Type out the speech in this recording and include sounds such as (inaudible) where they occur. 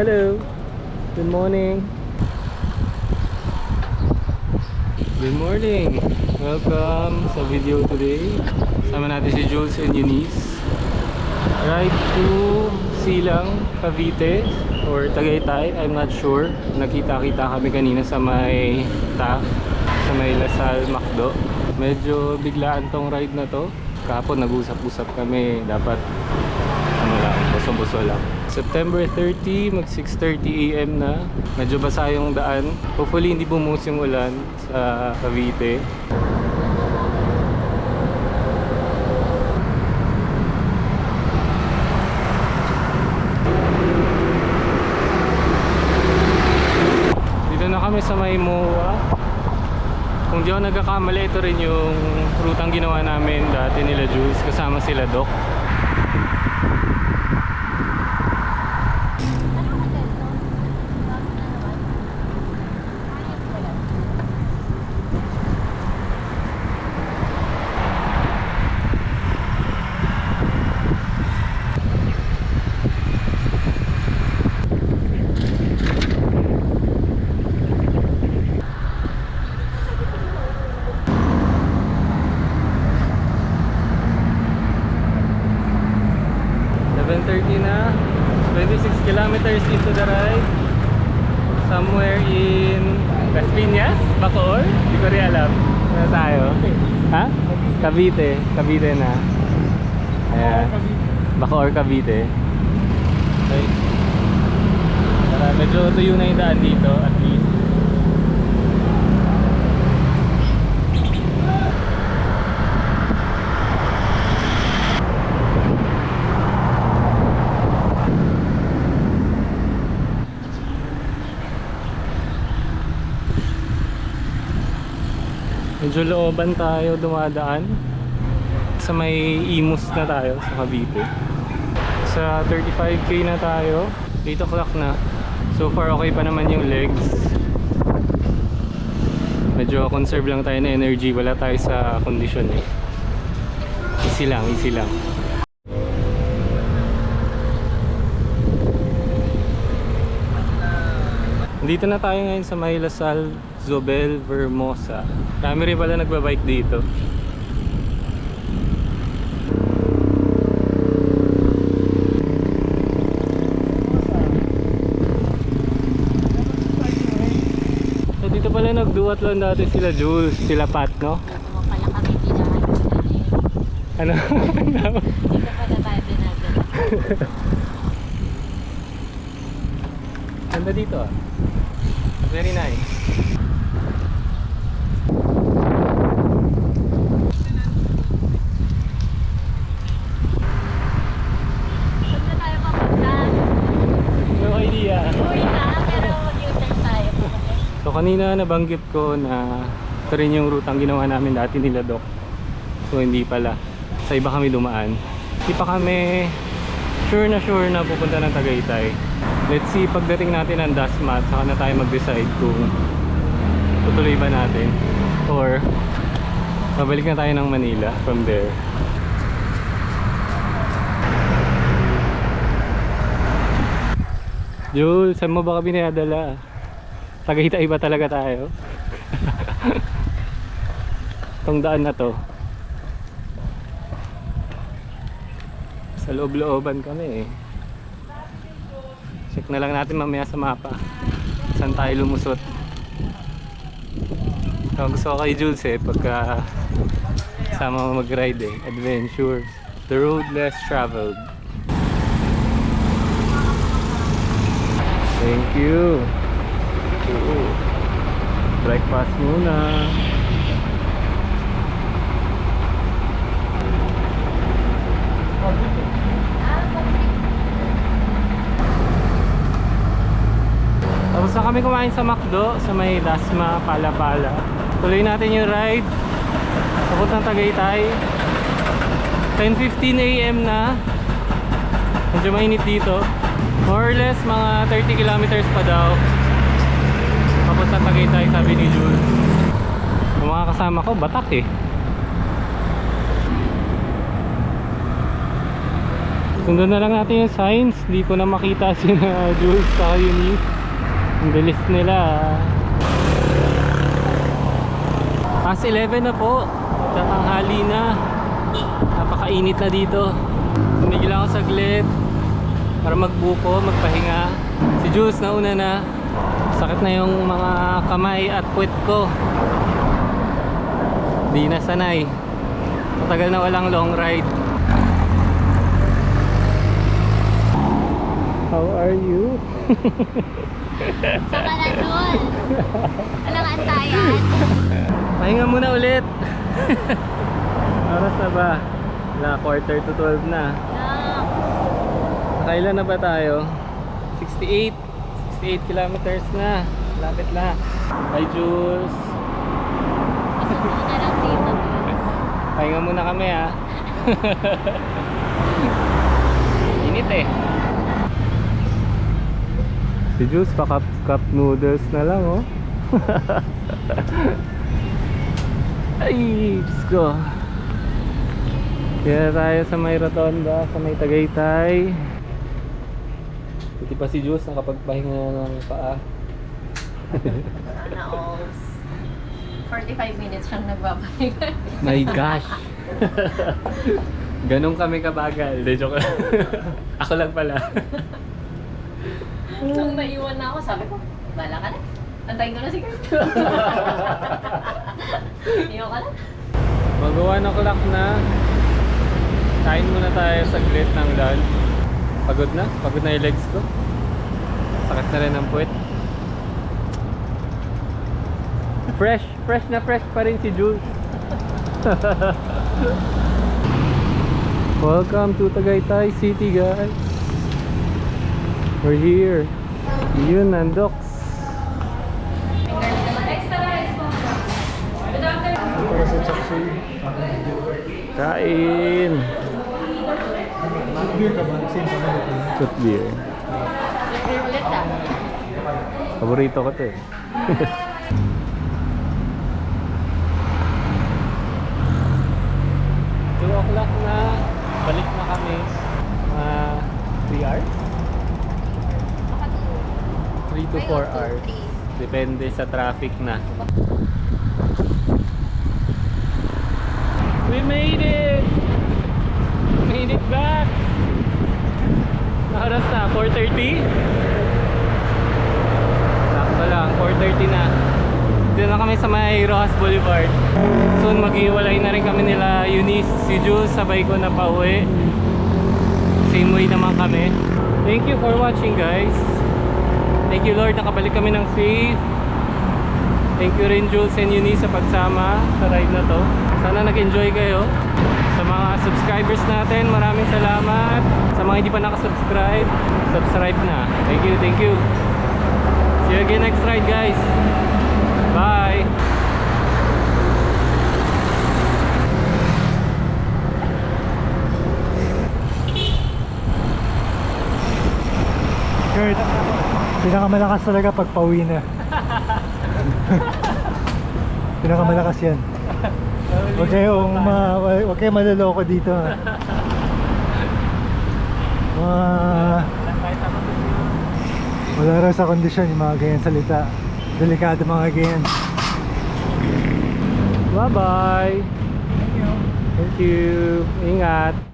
Hello. Good morning. Good morning. Welcome sa video today. Sama natin si Jules and Eunice. Ride to Silang, Cavite or Tagaytay, I'm not sure. Nakita-kita kami kanina sa may TAF, sa may Lasal, Macdo. Medyo biglaan tong ride na to. Kapon nag-usap-usap kami, dapat ano lang, buso-buso lang. September 30, mag 6.30 am na. Medyo basa yung daan. Hopefully hindi bumuhos yung ulan sa Cavite. Dito na kami sa may MOA. Kung di ako nagkakamali, ito rin yung rutang ginawa namin dati nila Jules kasama sila Doc. Na. 26 kilometers into the ride somewhere in Las Piñas, Bacoor hindi ko rin alam. Ano tayo. Ha? Cavite. Cavite na. Ayan. Bacoor Cavite. Okay Tara, medyo tuyo na yung daan dito. At Medyo looban tayo dumadaan sa may imus na tayo sa Cavite. Sa 35k na tayo. 8 o'clock na. So far okay pa naman yung legs. Medyo conserve lang tayo na energy. Wala tayo sa condition eh. Easy lang, easy lang. Dito na tayo ngayon sa may Lasal, Zobel, Vermosa. Dami rin pala nagbabike dito. So dito pala nagduatlon dati sila Jules, sila Pat, no? Pala kami dinahal. Ano? Dito pala tayo dinadala. (laughs) Ganda dito ah. Very nice. Saan na tayo papunta? No idea. Uwi na, pero U-turn tayo. So kanina nabanggit ko na ito rin yung rutang ginawa namin dati nila Doc. So hindi pala. Sa iba kami dumaan. Hindi pa kami sure na sure na pupunta ng Tagaytay. Let's see pagdating natin ng Dasmat saka na tayo mag-decide kung tutuloy ba natin or babalik na tayo ng Manila from there. Jules, saan mo ba kami pinadala? Tagaytay ba talaga tayo? (laughs) Tong daan na to. Sa loob-looban kami eh. Check na lang natin mamaya sa mapa. Saan tayo lumusot. So, gusto ko kay Jules eh pagka sama mo mag-ride eh. Adventure. The road less traveled. Thank you. Breakfast muna. Kami kumain sa McDo sa may Dasma, Palapala. Tuloy natin yung ride. Papuntang Tagaytay. 10.15 a.m. na. Medyo mainit dito. More or less mga 30 kilometers pa daw. Papuntang Tagaytay sabi ni Jules. Yung mga kasama ko, batak eh. Sundan na lang natin yung signs. Di ko na makita si (laughs) Jules sa Eunice. Ang bilis nila. Past 11 na po. Tatanghali na. Napakainit na dito. Tumigil ako saglit para magbuko, magpahinga. Si Jules nauna na. Sakit na yung mga kamay at puwet ko. Di na sanay. Matagal na walang long ride. How are you? (laughs) Sa Panadol. Walang antayan. Pahinga muna ulit. (laughs) Oras na ba? Na quarter to 12 na. Ah, Nakailan na ba tayo? 68. 68 kilometers na. Lapit na. Hi Jules. Isa muna lang dito. Pahinga muna kami ha. (laughs) Init eh. Si Jules pa cup, cup noodles na lang oh. (laughs) Ay, Diyos ko. Kaya tayo sa may rotonda, sa may Tagaytay. Buti pa si Jules nakapagpahinga na ng paa. Sana all. 45 minutes siyang nagpapahinga. (laughs) My gosh! (laughs) Ganon kami kabagal. De, joke lang. Ako lang pala. Nung naiwan na ako, sabi ko, bala ka na. Antayin ko na si Kurt. (laughs) Iyon ka na. Mag 1 o'clock na. Kain muna tayo saglit ng lunch. Pagod na? Pagod na yung legs ko. Sakit na rin ang puwet. Fresh, fresh na fresh pa rin si Jules. (laughs) Welcome to Tagaytay City guys. We're here. Yun, nandoks. Kain! Beer ka ba? Same pa ba ito? Shoot beer. Ulit ah. Paborito ko to eh. (laughs) O'clock na. Balik na kami. Mga 3 hours? 3 to 4 hours. Depende sa traffic na. We made it! Made it back! Nakaras na, 4.30? Sakto lang, 4.30 na. Dito na kami sa may Rojas Boulevard. Soon maghiwalay na rin kami nila Eunice, si Jules, sabay ko na pauwi. Same way naman kami. Thank you for watching guys. Thank you Lord, nakabalik kami ng safe. Thank you rin Jules and Eunice sa pagsama sa ride na to. Sana nag-enjoy kayo. Sa mga subscribers natin, maraming salamat. Sa mga hindi pa nakasubscribe, subscribe na. Thank you, thank you. See you again next ride guys. Bye! Kurt, pinakamalakas talaga pag pauwi na. (laughs) pinakamalakas yan. Huwag kayong ma, huwag kayong maloloko dito. Mga wala raw sa kondisyon yung mga ganyan salita. Delikado mga ganyan. Bye-bye! Thank you! Ingat!